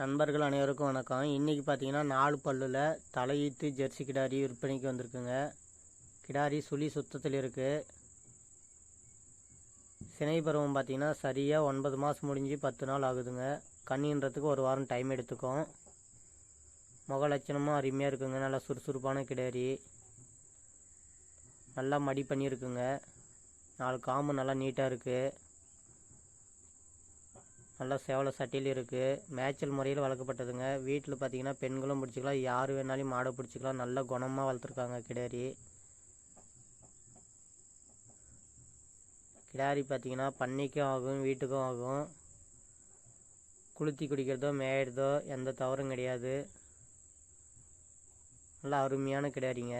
நண்பர்கள் அனைவருக்கும் வணக்கம். இன்றைக்கி பார்த்தீங்கன்னா நாலு பல்லில் தலையீத்து ஜெர்சி கிடாரி விற்பனைக்கு வந்திருக்குங்க. கிடாரி சுழி சுத்தத்தில் இருக்குது சினை பருவம் பார்த்தீங்கன்னா சரியாக ஒன்பது மாதம் முடிஞ்சு பத்து நாள் ஆகுதுங்க. கண்ணின்றதுக்கு ஒரு வாரம் டைம் எடுத்துக்கும். முக லட்சணமும் அருமையாக இருக்குங்க. நல்லா சுறுசுறுப்பான கிடாரி. நல்லா மடி பண்ணியிருக்குங்க. நாலு காம்பு நல்லா நீட்டாக இருக்குது நல்லா சேவலை சட்டியில் இருக்குது மேய்ச்சல் முறையில் வளர்க்கப்பட்டதுங்க. வீட்டில் பார்த்தீங்கன்னா பெண்களும் பிடிச்சிக்கலாம். யார் வேணாலும் மாடை பிடிச்சிக்கலாம். நல்ல குணமாக வளர்த்துருக்காங்க கிடாரி. கிடாரி பார்த்தீங்கன்னா பண்ணைக்கும் ஆகும் வீட்டுக்கும் ஆகும். குளுத்தி குடிக்கிறதோ மேயிறதோ எந்த தவறும் கிடையாது. நல்லா அருமையான கிடாரிங்க.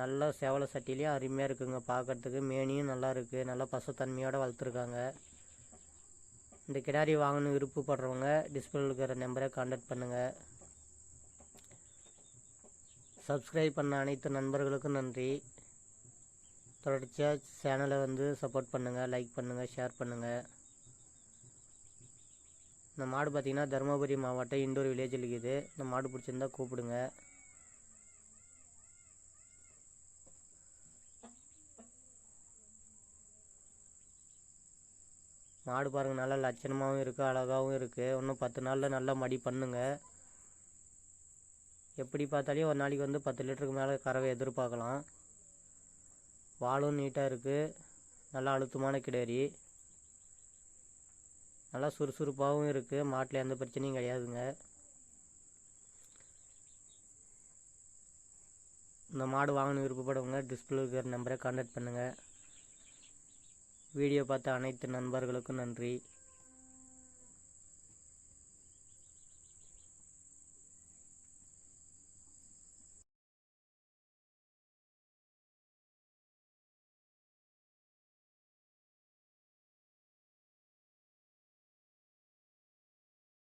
நல்லா சேவலை சட்டிலையும் அருமையாக இருக்குங்க. பார்க்கறதுக்கு மேனியும் நல்லா இருக்குது நல்லா பசுத்தன்மையோடு வளர்த்துருக்காங்க. இந்த கிடாரி வாங்கணும் விருப்பப்படுறவங்க டிஸ்பிளே இருக்கிற நம்பரை காண்டாக்ட் பண்ணுங்கள் சப்ஸ்கிரைப் பண்ண அனைத்து நண்பர்களுக்கும் நன்றி. தொடர்ச்சியாக சேனலை வந்து சப்போர்ட் பண்ணுங்கள் லைக் பண்ணுங்கள் ஷேர் பண்ணுங்கள் இந்த மாடு பார்த்திங்கன்னா தருமபுரி மாவட்டம் இண்டோர் வில்லேஜில் இருக்குது. இந்த மாடு பிடிச்சிருந்தா கூப்பிடுங்க. மாடு பாருங்கள் நல்லா லட்சணமாகவும் இருக்குது அழகாகவும் இருக்குது இன்னும் பத்து நாளில் நல்லா மடி பண்ணுங்க. எப்படி பார்த்தாலையும் ஒரு நாளைக்கு வந்து பத்து லிட்டருக்கு மேலே கறவை எதிர்பார்க்கலாம். வாலும் நீட்டாக இருக்குது நல்லா அழுத்தமான கிடேரி. நல்லா சுறுசுறுப்பாகவும் இருக்குது மாட்டில் எந்த பிரச்சனையும் கிடையாதுங்க. இந்த மாடு வாங்கணும் விருப்பப்படுறவங்க டிஸ்பிளே இருக்கிற நம்பரை கான்டாக்ட் பண்ணுங்கள் வீடியோ பார்த்த அனைத்து நண்பர்களுக்கும் நன்றி.